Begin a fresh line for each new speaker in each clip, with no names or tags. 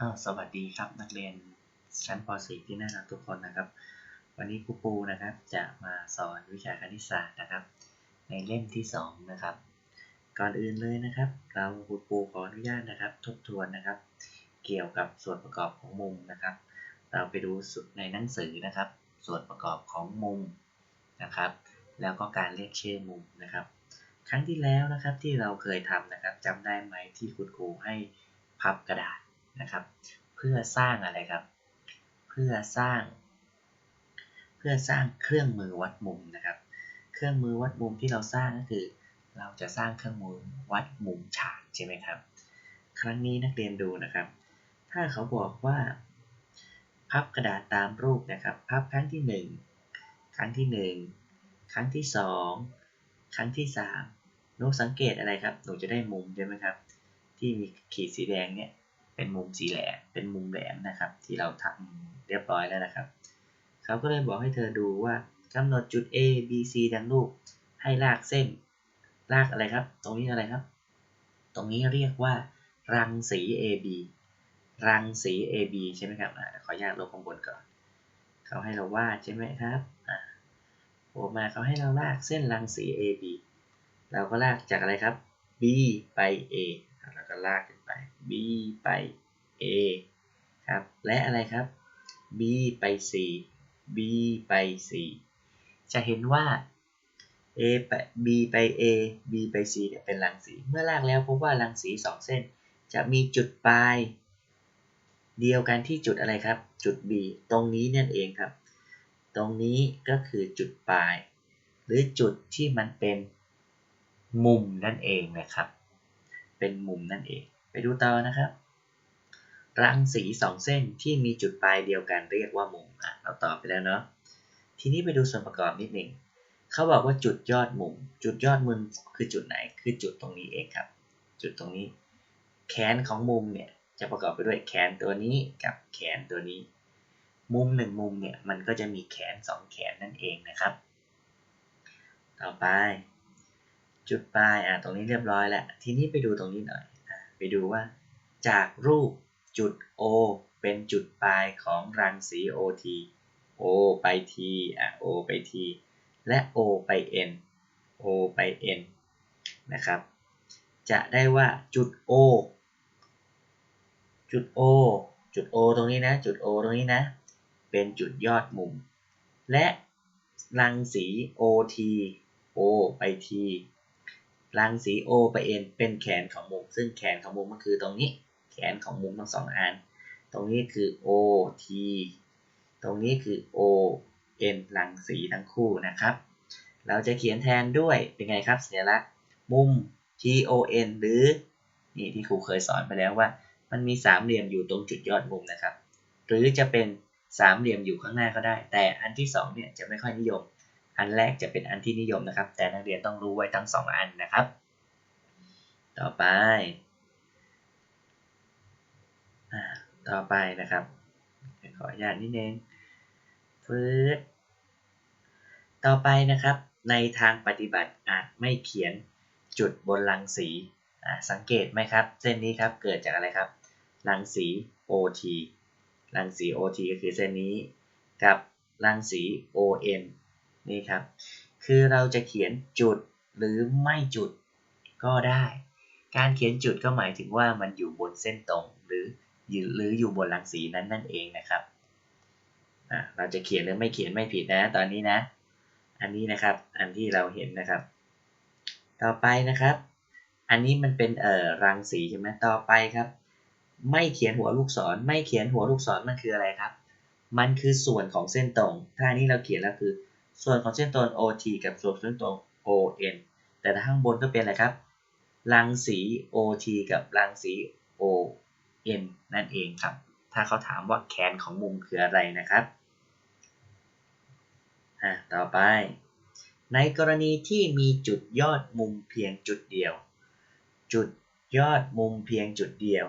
อ้าวสวัสดีครับนักเรียนชั้นป .4 ที่น่ารักทุกคนนะครับ วันนี้ครูปูนะครับจะมาสอนวิชาคณิตศาสตร์นะครับ ในเล่มที่ 2 นะครับ ก่อนอื่นเลยนะครับ เราครูปูขออนุญาตนะครับ ทบทวนนะครับ เกี่ยวกับส่วนประกอบของมุมนะครับ เราไปดูในหนังสือนะครับ ส่วนประกอบของมุมนะครับ แล้วก็การเรียกชื่อมุมนะครับ ครั้งที่แล้วนะครับที่เราเคยทำนะครับจำได้ไหมที่คุณครูให้พับกระดาษ นะครับ เพื่อสร้างอะไรครับ เพื่อสร้าง เพื่อสร้างเครื่องมือวัดมุมนะครับ เครื่องมือวัดมุมที่เราสร้างก็คือ เราจะสร้างเครื่องมือวัดมุมฉากใช่ไหมครับ ครั้งนี้นักเรียนดูนะครับ ถ้าเขาบอกว่าพับกระดาษตามรูปนะครับพับครั้งที่ 1 ครั้งที่ 1 ครั้งที่ 2 ครั้งที่ 3หนูสังเกตอะไรครับ หนูจะได้มุมใช่ไหมครับ ที่มีขีดสีแดงเนี่ย เป็นมุมสีแหลมเป็นมุมแหลมนะครับ ที่เราทำเรียบร้อยแล้วนะครับ เขาก็เลยบอกให้เธอดูว่ากำหนดจุด A B C ดังรูป ให้ลากเส้น ลากอะไรครับ ตรงนี้อะไรครับ ตรงนี้เรียกว่า รังสี AB รังสี AB ใช่ไหมครับขออนุญาตลบข้างบนก่อน เขาให้เราวาดใช่ไหมครับโผล่มาเขาให้เราลากเส้นรังสี AB เราก็ลากจากอะไรครับ B ไป A แล้วก็ลาก ไป B ไป A ครับ และอะไรครับ B ไป C B ไป C จะเห็นว่า A ไป B ไป A B ไป C เนี่ยเป็นรังสี เมื่อลากแล้วพบว่ารังสี2เส้น จะมีจุดปลาย เดียวกันที่จุดอะไรครับ จุด B ตรงนี้นั่นเองครับ ตรงนี้ก็คือจุดปลาย หรือจุดที่มันเป็นมุมนั่นเองนะครับ เป็นมุมนั่นเอง ดูต่อนะครับ รังสีสองเส้นที่มีจุดปลายเดียวกันเรียกว่ามุมอะเราตอบไปแล้วเนาะทีนี้ไปดูส่วนประกอบนิดหนึ่งเขาบอกว่าจุดยอดมุม จุดยอดมุมคือจุดไหน คือจุดตรงนี้เองครับ จุดตรงนี้ แขนของมุมเนี่ยจะประกอบไปด้วยแขนตัวนี้กับแขนตัวนี้ มุมหนึ่งมุมเนี่ยมันก็จะมีแขนสองแขนนั่นเองนะครับ ต่อไป จุดปลายอะตรงนี้เรียบร้อยแล้ว ทีนี้ไปดูตรงนี้หน่อย ไปดูว่า จากรูปจุด O เป็นจุดปลายของรังสี OT O ไป T อะ O ไป T และ O ไป N O ไป N นะครับ จะได้ว่าจุด O จุด O จุด O ตรงนี้นะ จุด O ตรงนี้นะ เป็นจุดยอดมุม และรังสี OT O ไป T รังสี O ไป N เป็นแขนของมุม ซึ่งแขนของมุมก็คือตรงนี้ แขนของมุมทั้งสองอัน ตรงนี้คือ O T ตรงนี้คือ O N รังสีทั้งคู่นะครับ เราจะเขียนแทนด้วยเป็นไงครับสัญลักษณ์มุม T O N หรือนี่ที่ครูเคยสอนไปแล้วว่า มันมีสามเหลี่ยมอยู่ตรงจุดยอดมุมนะครับ หรือจะเป็นสามเหลี่ยมอยู่ข้างหน้าก็ได้ แต่อันที่สองเนี่ยจะไม่ค่อยนิยม อันแรกจะเป็นอันที่นิยมนะครับ แต่นักเรียนต้องรู้ไว้ทั้ง 2 อันนะครับ ต่อไป ต่อไปนะครับ ขออนุญาตนิดนึงฟืดต่อไปนะครับ ในทางปฏิบัติอาจไม่เขียนจุดบนรังสี สังเกตไหมครับ เส้นนี้ครับ เกิดจากอะไรครับ รังสี OT รังสี OT ก็คือเส้นนี้ กับรังสี ON นี่ครับ คือเราจะเขียนจุดหรือไม่จุดก็ได้ การเขียนจุดก็หมายถึงว่ามันอยู่บนเส้นตรงหรือหรืออยู่บนรังสีนั้นนั่นเองนะครับ เราจะเขียนหรือไม่เขียนไม่ผิดนะ ตอนนี้นะ อันนี้นะครับ อันที่เราเห็นนะครับ ต่อไปนะครับ อันนี้มันเป็นเอ่อรังสีใช่ไหมต่อไปครับ ไม่เขียนหัวลูกศร ไม่เขียนหัวลูกศรมันคืออะไรครับ มันคือส่วนของเส้นตรง ถ้านี้เราเขียนแล้วคือ ส่วนของเส้นตรง OT กับส่วนเส้นตรง ON แต่ข้างบนก็เป็นอะไรครับ รังสี OT กับรังสี ON นั่นเองครับ ถ้าเขาถามว่าแขนของมุมคืออะไรนะครับต่อไป ในกรณีที่มีจุดยอดมุมเพียงจุดเดียว จุดยอดมุมเพียงจุดเดียว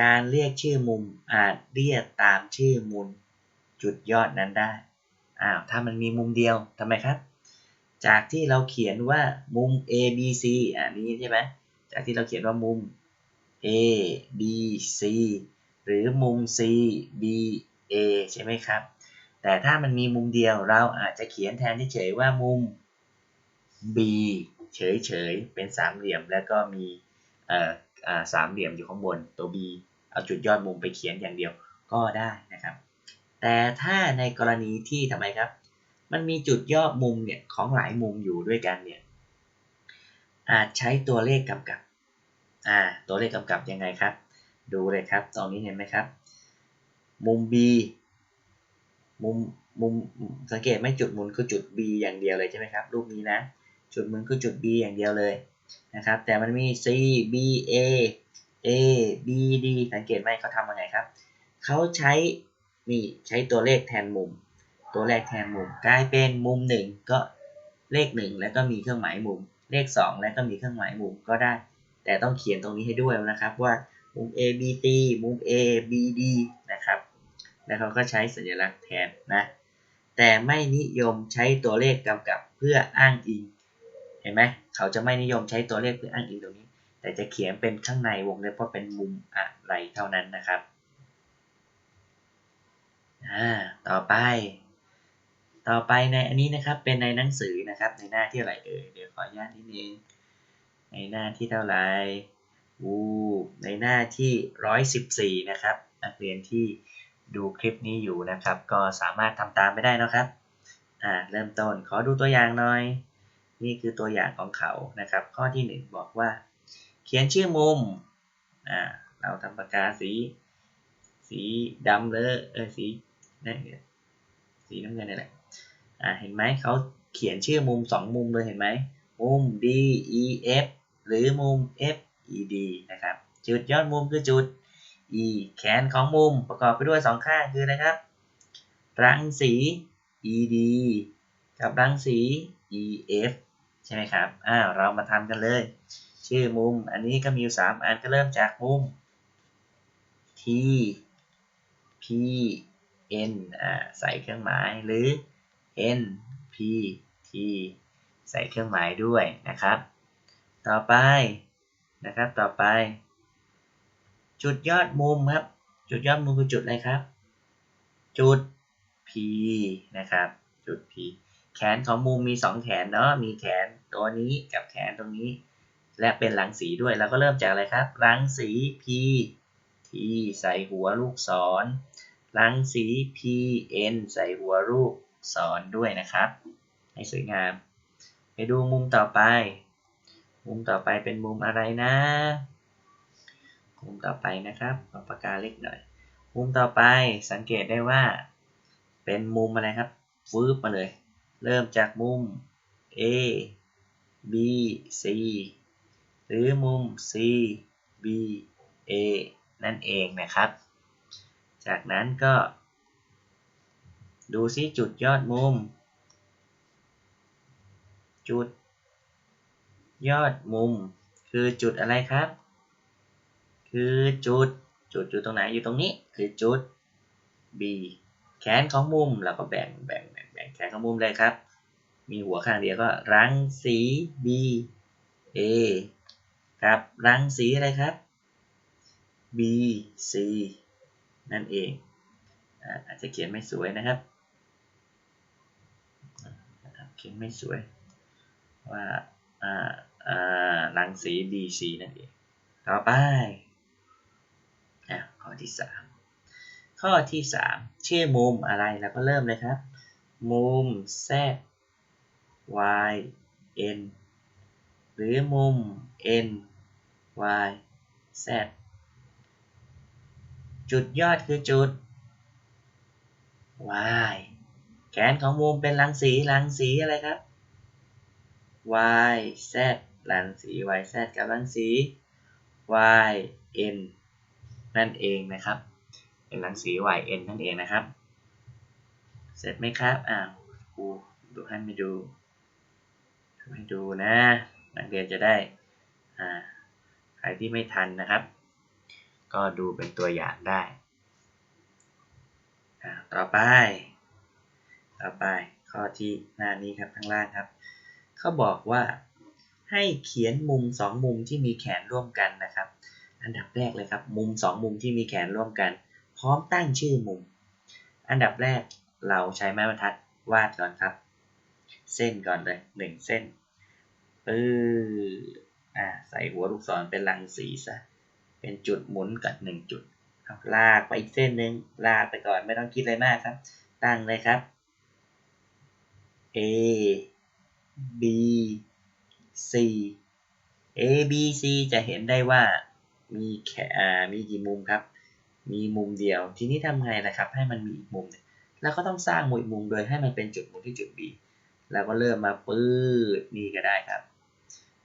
การเรียกชื่อมุมอาจเรียกตามชื่อมุมจุดยอดนั้นได้ อ้าวถ้ามันมีมุมเดียวทำไมครับ จากที่เราเขียนว่ามุม A B C อ่านี้ใช่ไหมจากที่เราเขียนว่ามุม A B C หรือมุม C B A ใช่ไหมครับ แต่ถ้ามันมีมุมเดียวเราอาจจะเขียนแทนเฉยๆว่ามุม B เฉยๆ เป็นสามเหลี่ยมแล้วก็มีเอ่อสามเหลี่ยมอยู่ข้างบนตัว B เอาจุดยอดมุมไปเขียนอย่างเดียวก็ได้นะครับ แต่ถ้าในกรณีที่ทำไมครับ มันมีจุดยอดมุมเนี่ยของหลายมุมอยู่ด้วยกันเนี่ยอาจใช้ตัวเลขกำกับอ่าตัวเลขกำกับยังไงครับ ดูเลยครับ ตรงนี้เห็นไหมครับ มุม B มุมมุมสังเกตไหมจุดหมุนคือจุด B อย่างเดียวเลยใช่ไหมครับรูปนี้นะ จุดหมุนคือจุด B อย่างเดียวเลยนะครับ แต่มันมี C B A A B D สังเกตไหมเขาทำยังไงครับ เขาใช้ นี่ใช้ตัวเลขแทนมุม ตัวเลขแทนมุมกลายเป็นมุม1ก็เลข1แล้วก็มีเครื่องหมายมุม เลข2แล้วก็มีเครื่องหมายมุมก็ได้ แต่ต้องเขียนตรงนี้ให้ด้วยนะครับว่ามุม A B C มุม A B D นะครับ แล้วเขาก็ใช้สัญลักษณ์แทนนะ แต่ไม่นิยมใช้ตัวเลขกำกับเพื่ออ้างอิง เห็นไหมเขาจะไม่นิยมใช้ตัวเลขเพื่ออ้างอิงตรงนี้ แต่จะเขียนเป็นข้างในวงเล็บว่าเป็นมุมอะไรเท่านั้นนะครับ อ่าต่อไป ต่อไปในอันนี้นะครับเป็นในหนังสือนะครับในหน้าที่อะไรเอ่ยเดี๋ยวขออนุญาตนิดนึงในหน้าที่เท่าไหร่อู้ในหน้าที่ 114 นะครับ นักเรียนที่ดูคลิปนี้อยู่นะครับ ก็สามารถทำตามไปได้นะครับอ่าเริ่มต้นขอดูตัวอย่างหน่อย นี่คือตัวอย่างของเขานะครับ ข้อที่ 1 บอกว่า เขียนชื่อมุมอ่าเราทำปากกาสี สีดำเลยเออสี นี่สีน้ำเงินนี่แหละอ่าเห็นไหมเขาเขียนชื่อมุม 2 มุมเลยเห็นไหมมุม D E F หรือมุม F E D นะครับ จุดยอดมุมคือจุด E แขนของมุมประกอบไปด้วย 2 ข้างคืออะไรครับ รังสี ED กับรังสี EF ใช่ไหมครับ อ้าวเรามาทำกันเลย ชื่อมุมอันนี้ก็มีอยู่3อันก็เริ่มจากมุม T P N อ่าใส่เครื่องหมายหรือ N P T ใส่เครื่องหมายด้วยนะครับ ต่อไปนะครับต่อไป จุดยอดมุมครับ จุดยอดมุมคือจุดอะไรครับ จุด P นะครับ จุด P แขนของมุมมี 2 แขนเนาะมีแขนตัวนี้กับแขนตรงนี้ และเป็นรังสีด้วยแล้วก็เริ่มจากอะไรครับรังสี P T ใส่หัวลูกศร รังสี P N ใส่หัวลูกศรด้วยนะครับ ให้สวยงาม ไปดูมุมต่อไป มุมต่อไปเป็นมุมอะไรนะ มุมต่อไปนะครับเอาปากกาเล็กหน่อย มุมต่อไปสังเกตได้ว่า เป็นมุมอะไรครับฟืบมาเลย เริ่มจากมุม A B C หรือมุม C B A นั่นเองนะครับ จากนั้นก็ ดูซิจุดยอดมุม จุด ยอดมุม คือจุดอะไรครับ คือจุดจุดอยู่ตรงไหนอยู่ตรงนี้คือจุด B แขนของมุมเราก็แบ่งแบ่งแบ่งแบ่งแขนของมุมเลยครับ มีหัวข้างเดียวก็รังสี B A กับรังสีอะไรครับ B C นั่นเองอาจจะเขียนไม่สวยนะครับเขียนไม่สวย ว่ารังสี B C นั่นเอง ต่อไปข้อที่ 3 ข้อที่ 3 ชื่อมุมอะไรเราก็เริ่มเลยครับ มุม Z Y N หรือมุม N Y Z จุดยอดคือจุด Y แขนของมุมเป็นรังสีรังสีอะไรครับ Y Z รังสี Y Z กับรังสี Y N นั่นเองนะครับ เป็นรังสี Y N นั่นเองนะครับ เสร็จไหมครับอ้าวครูดูให้ไม่ดูให้ดูนะ นักเรียนจะได้อ่าใครที่ไม่ทันนะครับ ก็ดูเป็นตัวอย่างได้ต่อไป ต่อไปข้อที่หน้านี้ครับข้างล่างครับ เขาบอกว่าให้เขียนมุม 2 มุมที่มีแขนร่วมกันนะครับ อันดับแรกเลยครับ มุม 2 มุมที่มีแขนร่วมกัน พร้อมตั้งชื่อมุม อันดับแรกเราใช้ไม้บรรทัดวาดก่อนครับ เส้นก่อนเลยหนึ่งเส้นปื้ออ่าใส่หัวลูกศรเป็นรังสีซะ เป็นจุดหมุนกับหนึ่งจุดลากไปอีกเส้นหนึ่งลากไปก่อนไม่ต้องคิดอะไรมากครับ ตั้งเลยครับ A B C A B C จะเห็นได้ว่ามีแค่มีกี่มุมครับ มีมุมเดียว ทีนี้ทำไงนะครับ ให้มันมีอีกมุมนึงแล้วก็ต้องสร้างมุมมุมโดยให้มันเป็นจุดมุนที่จุด B แล้วก็เริ่มมาปื้ดนี่ก็ได้ครับ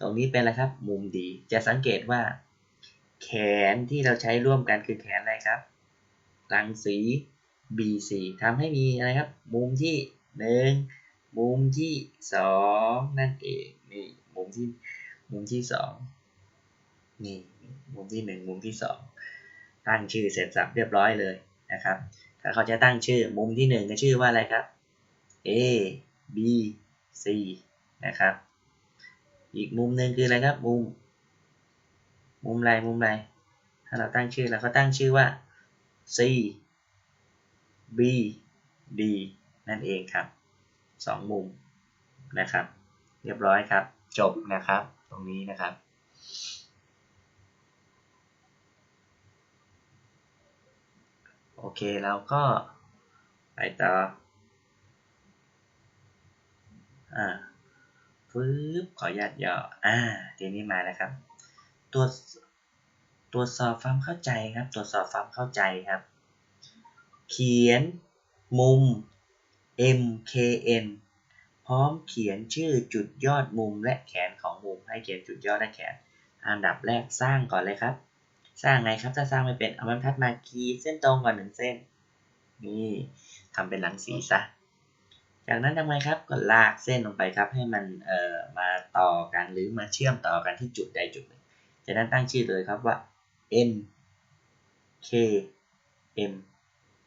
ตรงนี้เป็นอะไรครับ มุมดี จะสังเกตว่า แขนที่เราใช้ร่วมกันคือแขนอะไรครับ รังสี BC ทำให้มีอะไรครับ มุมที่หนึ่งมุมที่สองนั่นเอง นี่ มุมที่ มุมที่สองนี่ มุมที่หนึ่งมุมที่สองตั้งชื่อเสร็จสับเรียบร้อยเลยนะครับ ถ้าเขาจะตั้งชื่อ มุมที่หนึ่งก็ชื่อว่าอะไรครับ A B C นะครับ อีกมุมหนึ่งคืออะไรครับ มุม มุมไรมุมไรถ้าเราตั้งชื่อเราก็ตั้งชื่อว่า C B D นั่นเองครับสองมุมนะครับ เรียบร้อยครับ จบนะครับ ตรงนี้นะครับโอเคเราก็ไปต่อ อ่า ฟื้บขออนุญาตย่อ อ่า ทีนี้มาแล้วครับ ตรวจตรวจสอบความเข้าใจครับ ตรวจสอบความเข้าใจครับ เขียนมุม MKN พร้อมเขียนชื่อจุดยอดมุมและแขนของมุม ให้เขียนจุดยอดและแขน อันดับแรกสร้างก่อนเลยครับ สร้างไงครับถ้าสร้างไม่เป็นเอาบรรทัดมาขีดเส้นตรงก่อนหนึ่งเส้น นี่ทำเป็นหลังสีซะ จากนั้นทำไงครับก็ลากเส้นลงไปครับให้มันเอ่อมาต่อกันหรือมาเชื่อมต่อกันที่จุดใดจุดหนึ่ง จากนั้นตั้งชื่อเลยครับว่า N K M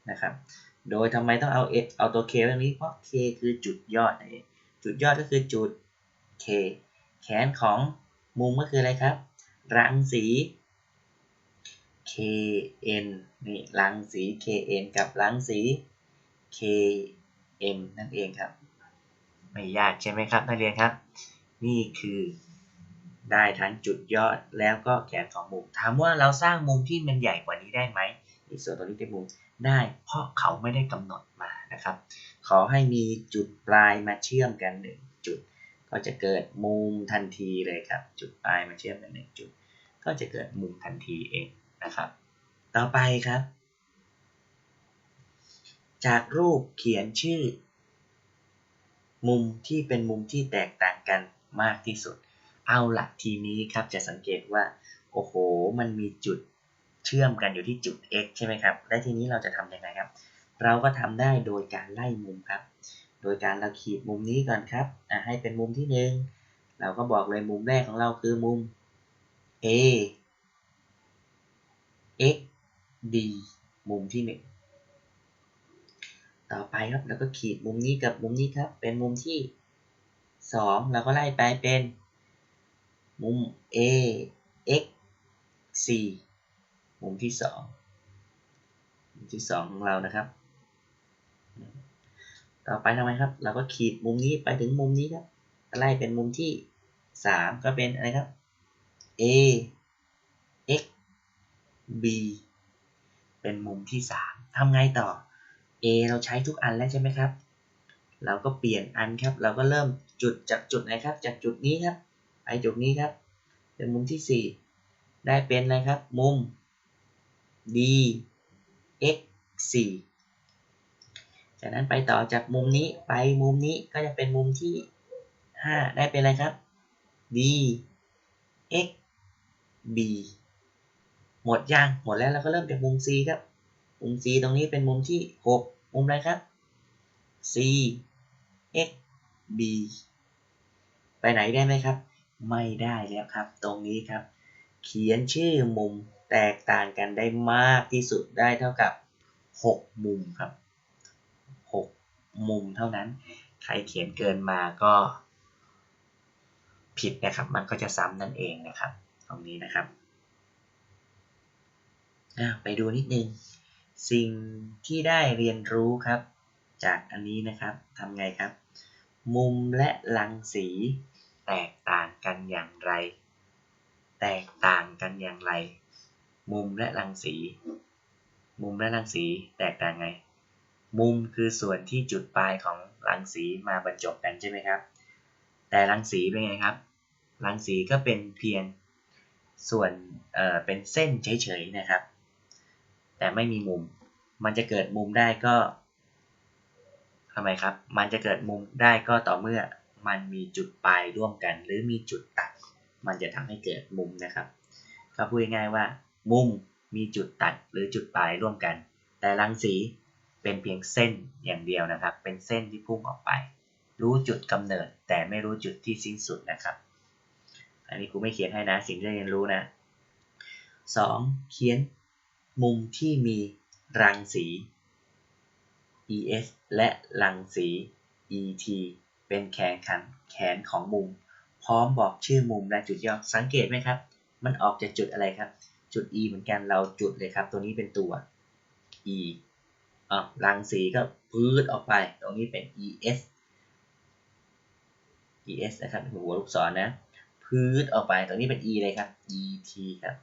นะครับ โดยทำไมต้องเอา S เอาตัว K ตรงนี้ เพราะ K คือจุดยอดจุดยอดก็คือจุด K แขนของมุมก็คืออะไรครับ รังสี KN นี่รังสี KN กับรังสี KM นั่นเองครับ ไม่ยากใช่ไหมครับนักเรียนครับ นี่คือ ได้ทั้งจุดยอดแล้วก็แขนของมุมถามว่าเราสร้างมุมที่มันใหญ่กว่านี้ได้ไหมในส่วนตรงนี้เป็นมุมได้เพราะเขาไม่ได้กำหนดมานะครับ ขอให้มีจุดปลายมาเชื่อมกันหนึ่งจุด ก็จะเกิดมุมทันทีเลยครับ จุดปลายมาเชื่อมกันหนึ่งจุด ก็จะเกิดมุมทันทีเองนะครับ ต่อไปครับ จากรูปเขียนชื่อ มุมที่เป็นมุมที่แตกต่างกันมากที่สุด เอาหลักทีนี้ครับจะสังเกตว่า โอ้โห มันมีจุดเชื่อมกันอยู่ที่จุด x ใช่ไหมครับ และทีนี้เราจะทำยังไงครับ เราก็ทำได้โดยการไล่มุมครับ โดยการเราขีดมุมนี้ก่อนครับให้เป็นมุมที่หนึ่งเราก็บอกเลยมุมแรกของเราคือมุม a x d มุมที่หนึ่งต่อไปครับเราก็ขีดมุมนี้กับมุมนี้ครับ เป็นมุมที่สองเราก็ไล่ไปเป็น มุม a x c มุมที่สองมุมที่สองของเรานะครับ ต่อไปทำไมครับ เราก็ขีดมุมนี้ไปถึงมุมนี้ครับไล่เป็นมุมที่สามก็เป็นอะไรครับ a x b เป็นมุมที่สามทำไงต่อ a เราใช้ทุกอันแล้วใช่ไหมครับ เราก็เปลี่ยนอันครับ เราก็เริ่มจุดจากจุดไหนครับ จากจุดนี้ครับ ไปจุดนี้ครับ เป็นมุมที่สี่ได้เป็นอะไรครับ มุม d x 4จากนั้นไปต่อจากมุมนี้ไปมุมนี้ก็จะเป็นมุมที่ 5 ได้เป็นอะไรครับ d x b หมดยังหมดแล้วเราก็เริ่มจากมุม c ครับ มุม c ตรงนี้เป็นมุมที่ 6 มุมอะไรครับ c x b ไปไหนได้ไหมครับ ไม่ได้แล้วครับ ตรงนี้ครับ เขียนชื่อมุมแตกต่างกันได้มากที่สุดได้เท่ากับ 6 มุมครับ 6 มุมเท่านั้น ใครเขียนเกินมาก็ ผิดนะครับ มันก็จะซ้ำนั่นเองนะครับ ตรงนี้นะครับไปดูนิดนึง สิ่งที่ได้เรียนรู้ครับ จากอันนี้นะครับทำไงครับ มุมและรังสี แตกต่างกันอย่างไร แตกต่างกันอย่างไร มุมและรังสี มุมและรังสีแตกต่างไง มุมคือส่วนที่จุดปลายของรังสีมาบรรจบกันใช่ไหมครับ แต่รังสีเป็นไงครับ รังสีก็เป็นเพียงส่วนเอ่อเป็นเส้นเฉยๆนะครับ แต่ไม่มีมุม มันจะเกิดมุมได้ก็ทำไมครับ มันจะเกิดมุมได้ก็ต่อเมื่อ มันมีจุดปลายร่วมกัน หรือมีจุดตัด มันจะทำให้เกิดมุมนะครับก็พูดง่ายๆว่า มุมมีจุดตัดหรือจุดปลายร่วมกัน แต่รังสีเป็นเพียงเส้นอย่างเดียวนะครับ เป็นเส้นที่พุ่งออกไป รู้จุดกำเนิด แต่ไม่รู้จุดที่สิ้นสุดนะครับ อันนี้ครูไม่เขียนให้นะสิ่งที่เรียนรู้นะ 2. เขียนมุมที่มีรังสี ES และรังสี ET เป็นแขนขันแขนของมุม พร้อมบอกชื่อมุมและจุดย่อสังเกตไหมครับ มันออกจากจุดอะไรครับ จุด E เหมือนกันเราจุดเลยครับ ตัวนี้เป็นตัว E อะรังสีก็พืดออกไป ตรงนี้เป็น ES ES นะครับหัวลูกศรนะพืดออกไปตรงนี้เป็น E เลยครับ ET ครับ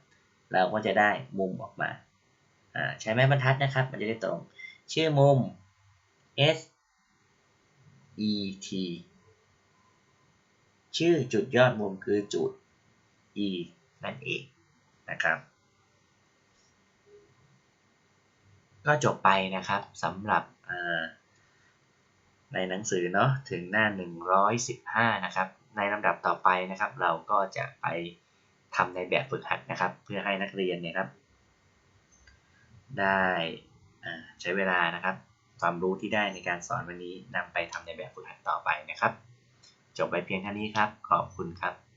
เราก็จะได้มุมออกมาอ่าใช้ไม้บรรทัดนะครับ มันจะได้ตรง ชื่อมุม S E T ชื่อจุดยอดมุมคือจุด E นั่นเองนะครับ ก็จบไปนะครับสำหรับในหนังสือเนาะถึงหน้า 115 นะครับ ในลำดับต่อไปนะครับ เราก็จะไปทำในแบบฝึกหัดนะครับ เพื่อให้นักเรียนเนี่ยครับ ได้ใช้เวลานะครับ ความรู้ที่ได้ในการสอนวันนี้นำไปทำในแบบฝึกหัดต่อไปนะครับ จบไปเพียงเท่านี้ครับ ขอบคุณครับ